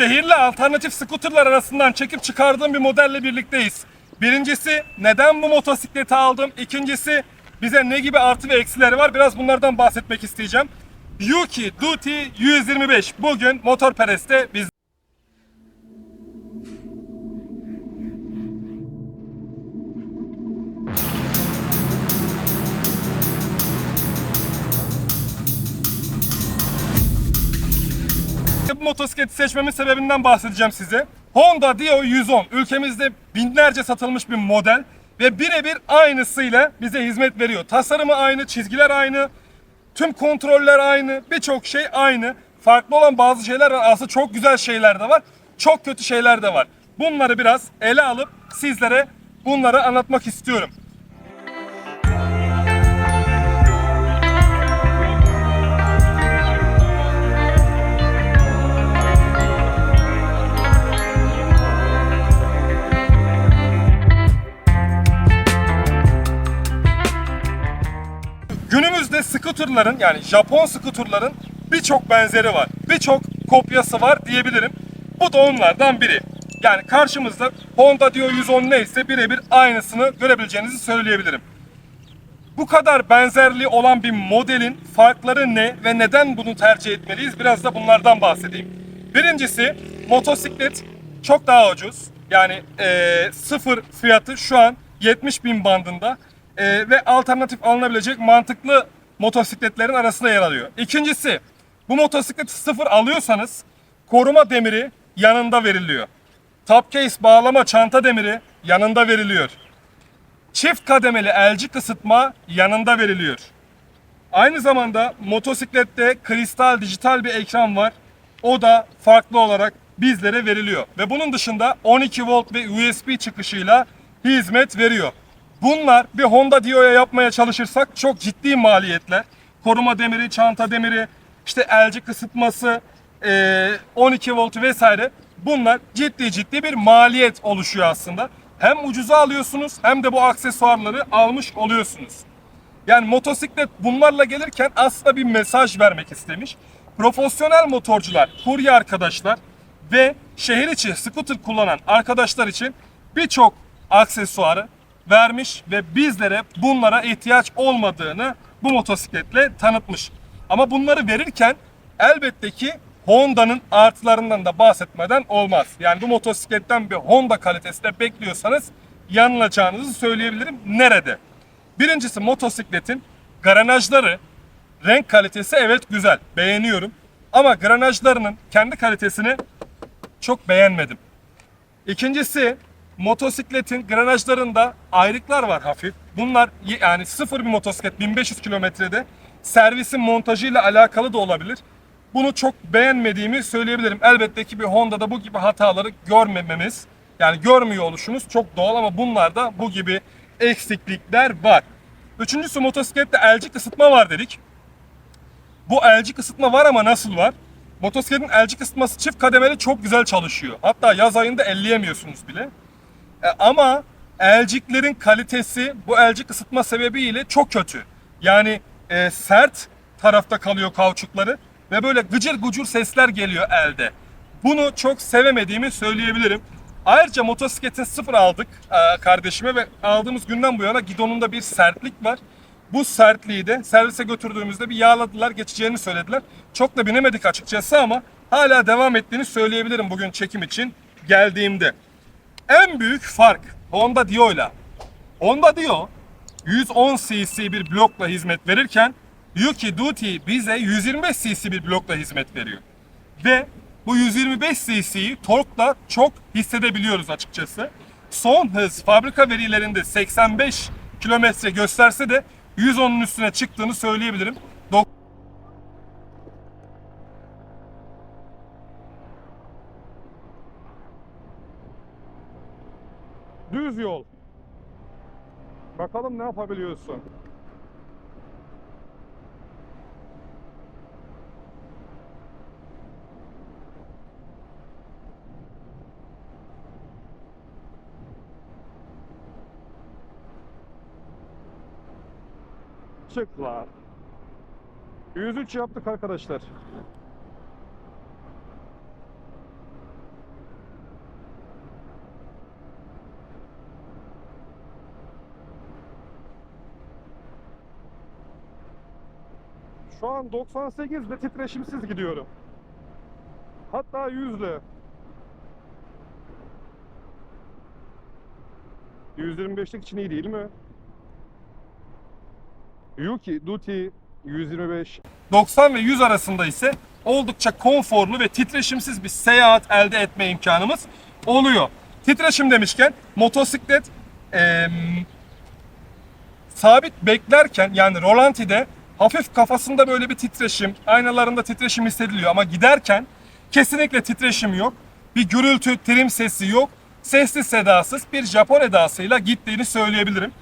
şehirli alternatif skuterlar arasından çekip çıkardığım bir modelle birlikteyiz. Birincisi neden bu motosikleti aldım? İkincisi bize ne gibi artı ve eksileri var? Biraz bunlardan bahsetmek isteyeceğim. Yuki Duty 125 bugün Motorperest'te biz Bu motosikleti seçmemin sebebinden bahsedeceğim size. Honda Dio 110 ülkemizde binlerce satılmış bir model ve birebir aynısıyla bize hizmet veriyor. Tasarımı aynı, çizgiler aynı, tüm kontroller aynı, birçok şey aynı. Farklı olan bazı şeyler var. Aslında çok güzel şeyler de var. Çok kötü şeyler de var. Bunları biraz ele alıp sizlere bunları anlatmak istiyorum. Scooterların yani Japon scooterların birçok benzeri var. Birçok kopyası var diyebilirim. Bu da onlardan biri. Yani karşımızda Honda Dio 110 neyse birebir aynısını görebileceğinizi söyleyebilirim. Bu kadar benzerliği olan bir modelin farkları ne ve neden bunu tercih etmeliyiz? Biraz da bunlardan bahsedeyim. Birincisi motosiklet çok daha ucuz. Yani eee, sıfır fiyatı şu an 70 bin bandında Eee, ve alternatif alınabilecek mantıklı motosikletlerin arasında yer alıyor. İkincisi bu motosikleti sıfır alıyorsanız koruma demiri yanında veriliyor. Top case bağlama çanta demiri yanında veriliyor. Çift kademeli elci ısıtma yanında veriliyor. Aynı zamanda motosiklette kristal dijital bir ekran var. O da farklı olarak bizlere veriliyor. Ve bunun dışında 12 volt ve USB çıkışıyla hizmet veriyor. Bunlar bir Honda Dio'ya yapmaya çalışırsak çok ciddi maliyetler. Koruma demiri, çanta demiri, işte elci ısıtması, eee, 12 volt vesaire. Bunlar ciddi ciddi bir maliyet oluşuyor aslında. Hem ucuza alıyorsunuz hem de bu aksesuarları almış oluyorsunuz. Yani motosiklet bunlarla gelirken aslında bir mesaj vermek istemiş. Profesyonel motorcular, kurye arkadaşlar ve şehir içi scooter kullanan arkadaşlar için birçok aksesuarı vermiş ve bizlere bunlara ihtiyaç olmadığını bu motosikletle tanıtmış. Ama bunları verirken elbette ki Honda'nın artılarından da bahsetmeden olmaz. Yani bu motosikletten bir Honda kalitesi bekliyorsanız yanılacağınızı söyleyebilirim. Nerede? Birincisi motosikletin granajları, renk kalitesi evet güzel, beğeniyorum. Ama granajlarının kendi kalitesini çok beğenmedim. İkincisi motosikletin granajlarında ayrıklar var hafif. Bunlar yani sıfır bir motosiklet 1500 kilometrede servisin montajıyla alakalı da olabilir. Bunu çok beğenmediğimi söyleyebilirim. Elbette ki bir Honda'da bu gibi hataları görmememiz yani görmüyor oluşumuz çok doğal ama bunlarda bu gibi eksiklikler var. Üçüncüsü motosiklette elcik ısıtma var dedik. Bu elcik ısıtma var ama nasıl var? Motosikletin elcik ısıtması çift kademeli çok güzel çalışıyor. Hatta yaz ayında elleyemiyorsunuz bile. E, ama elciklerin kalitesi bu elcik ısıtma sebebiyle çok kötü. Yani e, sert tarafta kalıyor kauçukları ve böyle gıcır gucur sesler geliyor elde. Bunu çok sevemediğimi söyleyebilirim. Ayrıca motosikletin sıfır aldık e, kardeşime ve aldığımız günden bu yana gidonunda bir sertlik var. Bu sertliği de servise götürdüğümüzde bir yağladılar, geçeceğini söylediler. Çok da binemedik açıkçası ama hala devam ettiğini söyleyebilirim bugün çekim için geldiğimde. En büyük fark Honda Dio ile. Honda Dio 110 cc bir blokla hizmet verirken Yuki Duty bize 125 cc bir blokla hizmet veriyor. Ve bu 125 cc'yi torkla çok hissedebiliyoruz açıkçası. Son hız fabrika verilerinde 85 kilometre gösterse de 110'un üstüne çıktığını söyleyebilirim. Düz yol. Bakalım ne yapabiliyorsun. Çık lan. 103 yaptık arkadaşlar. Şu an 98 ile titreşimsiz gidiyorum. Hatta 100 ile. 125'lik için iyi değil mi? Yuki Duty 125. 90 ve 100 arasında ise oldukça konforlu ve titreşimsiz bir seyahat elde etme imkanımız oluyor. Titreşim demişken motosiklet em, sabit beklerken yani rolantide hafif kafasında böyle bir titreşim, aynalarında titreşim hissediliyor ama giderken kesinlikle titreşim yok. Bir gürültü, trim sesi yok. Sessiz sedasız bir Japon edasıyla gittiğini söyleyebilirim.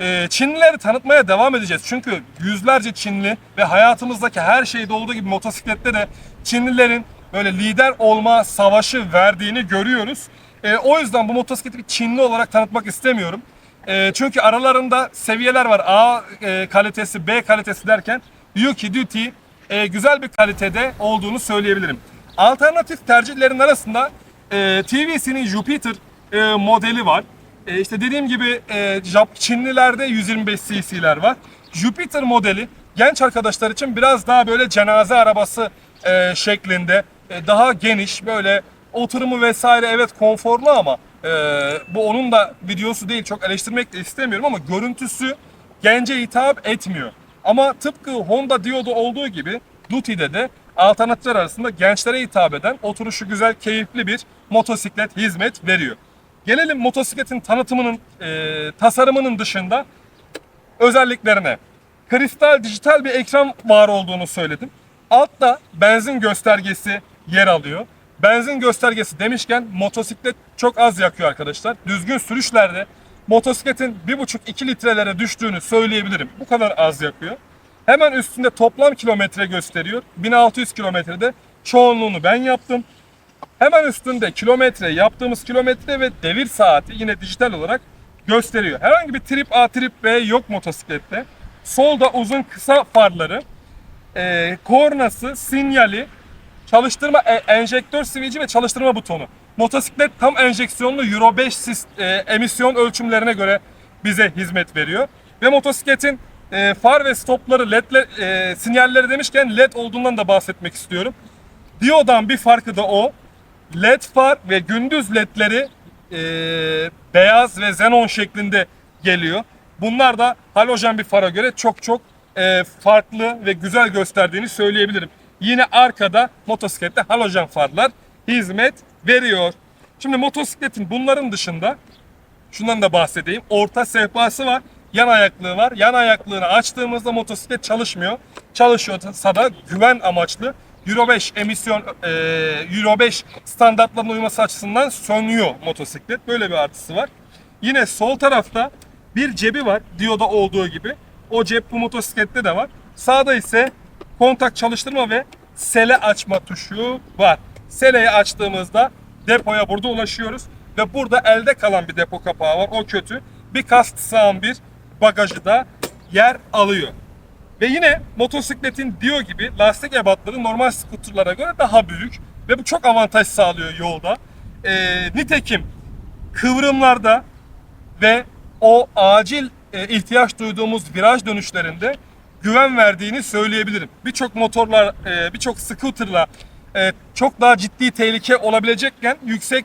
Ee, Çinlileri tanıtmaya devam edeceğiz. Çünkü yüzlerce Çinli ve hayatımızdaki her şeyde olduğu gibi motosiklette de Çinlilerin böyle lider olma savaşı verdiğini görüyoruz. Ee, o yüzden bu motosikleti bir Çinli olarak tanıtmak istemiyorum. Ee, çünkü aralarında seviyeler var. A e, kalitesi, B kalitesi derken Yuki Duty e, güzel bir kalitede olduğunu söyleyebilirim. Alternatif tercihlerin arasında e, TVC'nin Jupiter e, modeli var. E, işte dediğim gibi e, Çinlilerde 125 cc'ler var. Jupiter modeli genç arkadaşlar için biraz daha böyle cenaze arabası e, şeklinde e, daha geniş böyle oturumu vesaire evet konforlu ama e, bu onun da videosu değil çok eleştirmek de istemiyorum ama görüntüsü gence hitap etmiyor. Ama tıpkı Honda Dio'da olduğu gibi Duti'de de alternatifler arasında gençlere hitap eden oturuşu güzel, keyifli bir motosiklet hizmet veriyor. Gelelim motosikletin tanıtımının, e, tasarımının dışında özelliklerine. Kristal dijital bir ekran var olduğunu söyledim. Altta benzin göstergesi yer alıyor. Benzin göstergesi demişken motosiklet çok az yakıyor arkadaşlar. Düzgün sürüşlerde motosikletin 1,5-2 litrelere düştüğünü söyleyebilirim. Bu kadar az yakıyor. Hemen üstünde toplam kilometre gösteriyor. 1600 kilometrede çoğunluğunu ben yaptım. Hemen üstünde kilometre, yaptığımız kilometre ve devir saati yine dijital olarak gösteriyor. Herhangi bir trip A, trip B yok motosiklette. Solda uzun kısa farları, e, kornası, sinyali, çalıştırma e, enjektör switch'i ve çalıştırma butonu. Motosiklet tam enjeksiyonlu Euro 5 sis- e, emisyon ölçümlerine göre bize hizmet veriyor. Ve motosikletin e, far ve stopları, ledle, e, sinyalleri demişken led olduğundan da bahsetmek istiyorum. Dio'dan bir farkı da o. LED far ve gündüz ledleri e, beyaz ve xenon şeklinde geliyor. Bunlar da halojen bir fara göre çok çok e, farklı ve güzel gösterdiğini söyleyebilirim. Yine arkada motosiklette halojen farlar hizmet veriyor. Şimdi motosikletin bunların dışında şundan da bahsedeyim. Orta sehpası var. Yan ayaklığı var. Yan ayaklığını açtığımızda motosiklet çalışmıyor. Çalışıyorsa da güven amaçlı Euro 5 emisyon e, Euro 5 standartlarına uyması açısından sönüyor motosiklet. Böyle bir artısı var. Yine sol tarafta bir cebi var. Dio'da olduğu gibi. O cep bu motosiklette de var. Sağda ise kontak çalıştırma ve sele açma tuşu var. Seleyi açtığımızda depoya burada ulaşıyoruz. Ve burada elde kalan bir depo kapağı var. O kötü. Bir kast sağan bir bagajı da yer alıyor. Ve yine motosikletin Dio gibi lastik ebatları normal skuterlara göre daha büyük. Ve bu çok avantaj sağlıyor yolda. Ee, nitekim kıvrımlarda ve o acil e, ihtiyaç duyduğumuz viraj dönüşlerinde güven verdiğini söyleyebilirim. Birçok motorlar, e, birçok scooterla e, çok daha ciddi tehlike olabilecekken yüksek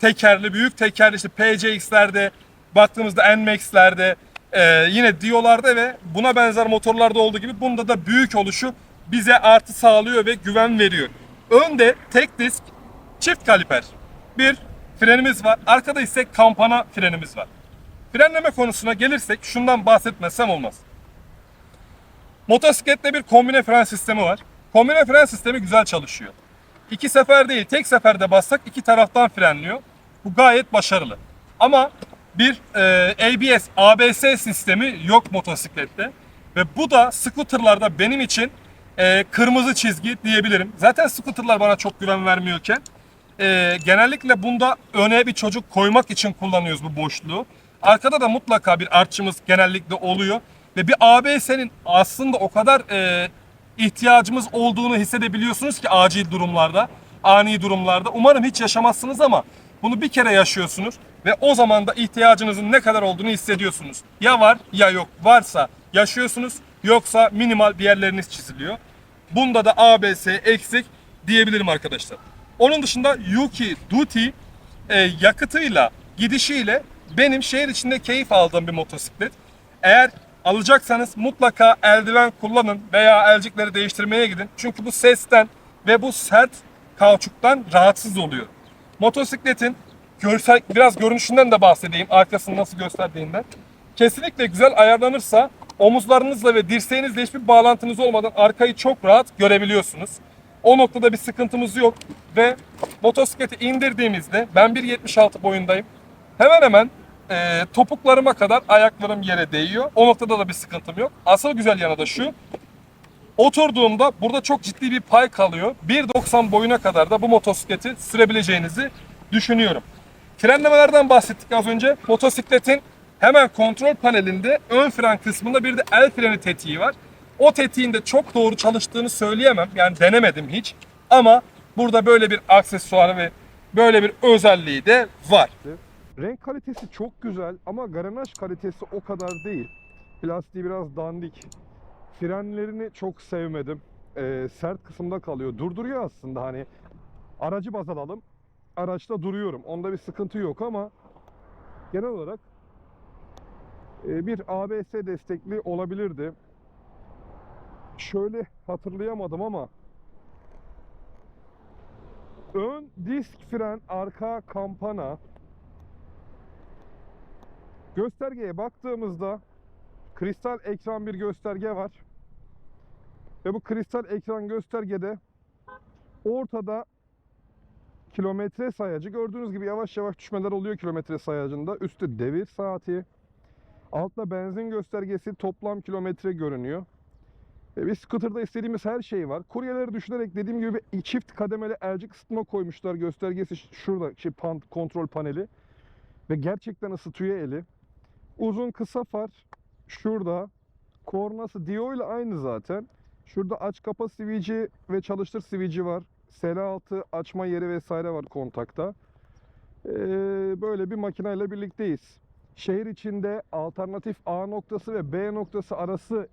tekerli, büyük tekerli işte PCX'lerde, baktığımızda NMAX'lerde, e, yine Dio'larda ve buna benzer motorlarda olduğu gibi bunda da büyük oluşu bize artı sağlıyor ve güven veriyor. Önde tek disk, çift kaliper. Bir frenimiz var. Arkada ise kampana frenimiz var. Frenleme konusuna gelirsek şundan bahsetmezsem olmaz. Motosiklette bir kombine fren sistemi var. Kombine fren sistemi güzel çalışıyor. İki sefer değil, tek seferde bassak iki taraftan frenliyor. Bu gayet başarılı. Ama bir e, ABS, ABS sistemi yok motosiklette. Ve bu da scooterlarda benim için e, kırmızı çizgi diyebilirim. Zaten scooterlar bana çok güven vermiyorken e, genellikle bunda öne bir çocuk koymak için kullanıyoruz bu boşluğu. Arkada da mutlaka bir artçımız genellikle oluyor. Ve bir ABS'nin aslında o kadar e, ihtiyacımız olduğunu hissedebiliyorsunuz ki acil durumlarda, ani durumlarda. Umarım hiç yaşamazsınız ama bunu bir kere yaşıyorsunuz ve o zaman da ihtiyacınızın ne kadar olduğunu hissediyorsunuz. Ya var ya yok. Varsa yaşıyorsunuz, yoksa minimal bir yerleriniz çiziliyor. Bunda da ABS eksik diyebilirim arkadaşlar. Onun dışında Yuki Duty e, yakıtıyla, gidişiyle benim şehir içinde keyif aldığım bir motosiklet. Eğer alacaksanız mutlaka eldiven kullanın veya elcikleri değiştirmeye gidin. Çünkü bu sesten ve bu sert kauçuktan rahatsız oluyor. Motosikletin görsel biraz görünüşünden de bahsedeyim. Arkasını nasıl gösterdiğinden. Kesinlikle güzel ayarlanırsa omuzlarınızla ve dirseğinizle hiçbir bağlantınız olmadan arkayı çok rahat görebiliyorsunuz. O noktada bir sıkıntımız yok ve motosikleti indirdiğimizde ben 1.76 boyundayım. Hemen hemen e, topuklarıma kadar ayaklarım yere değiyor. O noktada da bir sıkıntım yok. Asıl güzel yanı da şu. Oturduğumda burada çok ciddi bir pay kalıyor. 1.90 boyuna kadar da bu motosikleti sürebileceğinizi düşünüyorum. Frenlemelerden bahsettik az önce. Motosikletin hemen kontrol panelinde ön fren kısmında bir de el freni tetiği var. O tetiğin de çok doğru çalıştığını söyleyemem. Yani denemedim hiç. Ama burada böyle bir aksesuarı ve böyle bir özelliği de var. Renk kalitesi çok güzel ama granaj kalitesi o kadar değil. Plastiği biraz dandik. Frenlerini çok sevmedim. Ee, sert kısımda kalıyor. Durduruyor aslında hani. Aracı baz alalım. Araçta duruyorum. Onda bir sıkıntı yok ama genel olarak e, bir ABS destekli olabilirdi. Şöyle hatırlayamadım ama ön disk fren, arka kampana, Göstergeye baktığımızda kristal ekran bir gösterge var. Ve bu kristal ekran göstergede ortada kilometre sayacı. Gördüğünüz gibi yavaş yavaş düşmeler oluyor kilometre sayacında. Üstte devir saati. Altta benzin göstergesi toplam kilometre görünüyor. E bir scooter'da istediğimiz her şey var. Kuryeleri düşünerek dediğim gibi çift kademeli elcik ısıtma koymuşlar. Göstergesi şurada şey, pan, kontrol paneli. Ve gerçekten ısıtıyor eli. Uzun kısa far şurada. Kornası Dio ile aynı zaten. Şurada aç kapa switch'i ve çalıştır switch'i var. SL6 açma yeri vesaire var kontakta. Ee, böyle bir makineyle birlikteyiz. Şehir içinde alternatif A noktası ve B noktası arası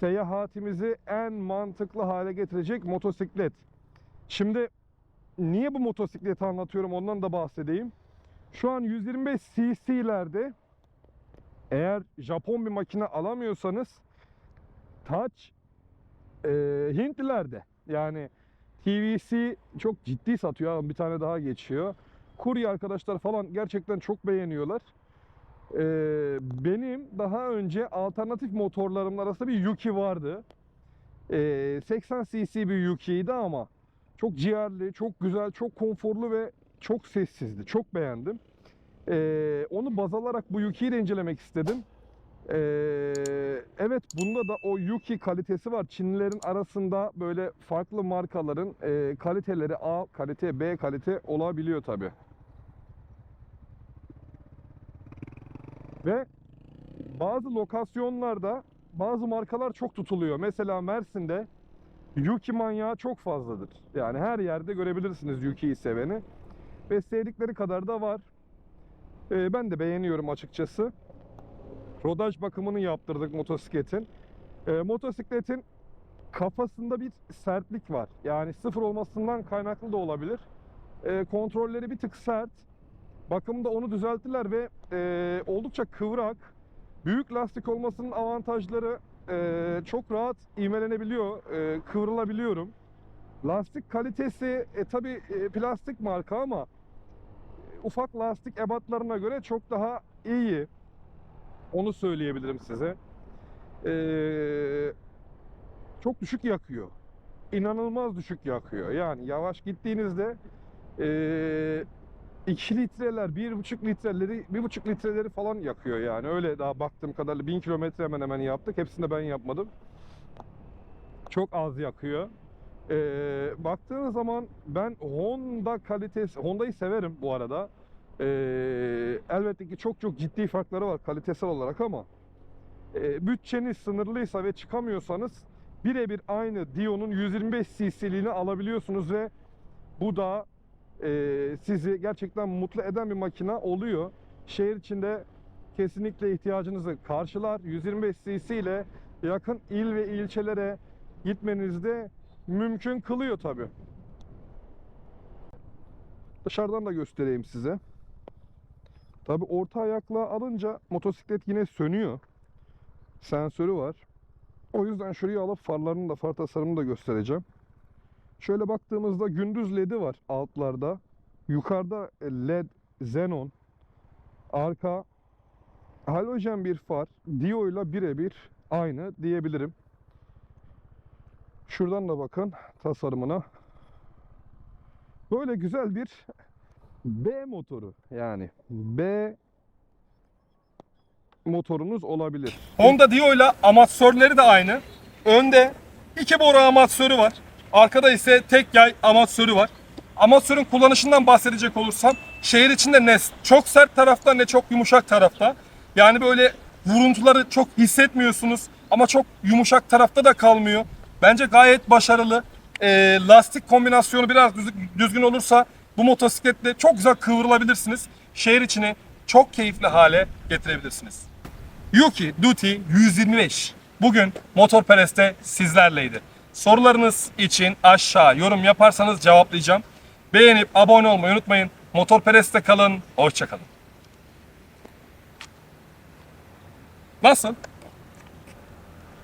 seyahatimizi en mantıklı hale getirecek motosiklet. Şimdi niye bu motosikleti anlatıyorum ondan da bahsedeyim. Şu an 125 cc'lerde eğer Japon bir makine alamıyorsanız Touch e, Hintlilerde yani TVC çok ciddi satıyor. Bir tane daha geçiyor. Kurye arkadaşlar falan gerçekten çok beğeniyorlar. E, benim daha önce alternatif motorlarımın arasında bir Yuki vardı. E, 80 cc bir Yuki'ydi ama çok ciğerli, çok güzel, çok konforlu ve çok sessizdi. Çok beğendim. Ee, onu baz alarak bu Yuki'yi de incelemek istedim. Ee, evet bunda da o Yuki kalitesi var. Çinlilerin arasında böyle farklı markaların e, kaliteleri A kalite, B kalite olabiliyor tabi. Ve bazı lokasyonlarda bazı markalar çok tutuluyor. Mesela Mersin'de Yuki manyağı çok fazladır. Yani her yerde görebilirsiniz Yuki'yi seveni. Ve sevdikleri kadar da var. Ee, ben de beğeniyorum açıkçası. Rodaj bakımını yaptırdık motosikletin. Ee, motosikletin kafasında bir sertlik var. Yani sıfır olmasından kaynaklı da olabilir. Ee, kontrolleri bir tık sert. Bakımda onu düzelttiler ve e, oldukça kıvrak. Büyük lastik olmasının avantajları e, çok rahat ivmelenebiliyor, e, kıvrılabiliyorum. Lastik kalitesi e, tabi plastik marka ama ufak lastik ebatlarına göre çok daha iyi. Onu söyleyebilirim size. Ee, çok düşük yakıyor. İnanılmaz düşük yakıyor. Yani yavaş gittiğinizde ee, 2 litreler, 1,5 litreleri, 1,5 litreleri falan yakıyor yani. Öyle daha baktığım kadarıyla 1000 kilometre hemen hemen yaptık. Hepsini de ben yapmadım. Çok az yakıyor. Ee, baktığınız zaman ben Honda kalitesi, Honda'yı severim bu arada. Ee, elbette ki çok çok ciddi farkları var kalitesel olarak ama e, bütçeniz sınırlıysa ve çıkamıyorsanız birebir aynı Dio'nun 125 cc'liğini alabiliyorsunuz ve bu da e, sizi gerçekten mutlu eden bir makine oluyor. Şehir içinde kesinlikle ihtiyacınızı karşılar. 125 cc ile yakın il ve ilçelere gitmenizde mümkün kılıyor tabi. Dışarıdan da göstereyim size. Tabi orta ayakla alınca motosiklet yine sönüyor. Sensörü var. O yüzden şuraya alıp farlarını da far tasarımını da göstereceğim. Şöyle baktığımızda gündüz ledi var altlarda. Yukarıda led xenon. Arka halojen bir far. Dio ile birebir aynı diyebilirim. Şuradan da bakın tasarımına. Böyle güzel bir B motoru yani B motorunuz olabilir. Honda Dio ile amatörleri de aynı. Önde iki boru amatörü var. Arkada ise tek yay amatörü var. Amatörün kullanışından bahsedecek olursam şehir içinde ne çok sert tarafta ne çok yumuşak tarafta. Yani böyle vuruntuları çok hissetmiyorsunuz ama çok yumuşak tarafta da kalmıyor. Bence gayet başarılı. Ee, lastik kombinasyonu biraz düz- düzgün olursa bu motosikletle çok güzel kıvrılabilirsiniz. Şehir içini çok keyifli hale getirebilirsiniz. Yuki Duty 125 bugün Motorperest'te sizlerleydi. Sorularınız için aşağı yorum yaparsanız cevaplayacağım. Beğenip abone olmayı unutmayın. Motorperest'te kalın, hoşçakalın. Nasıl?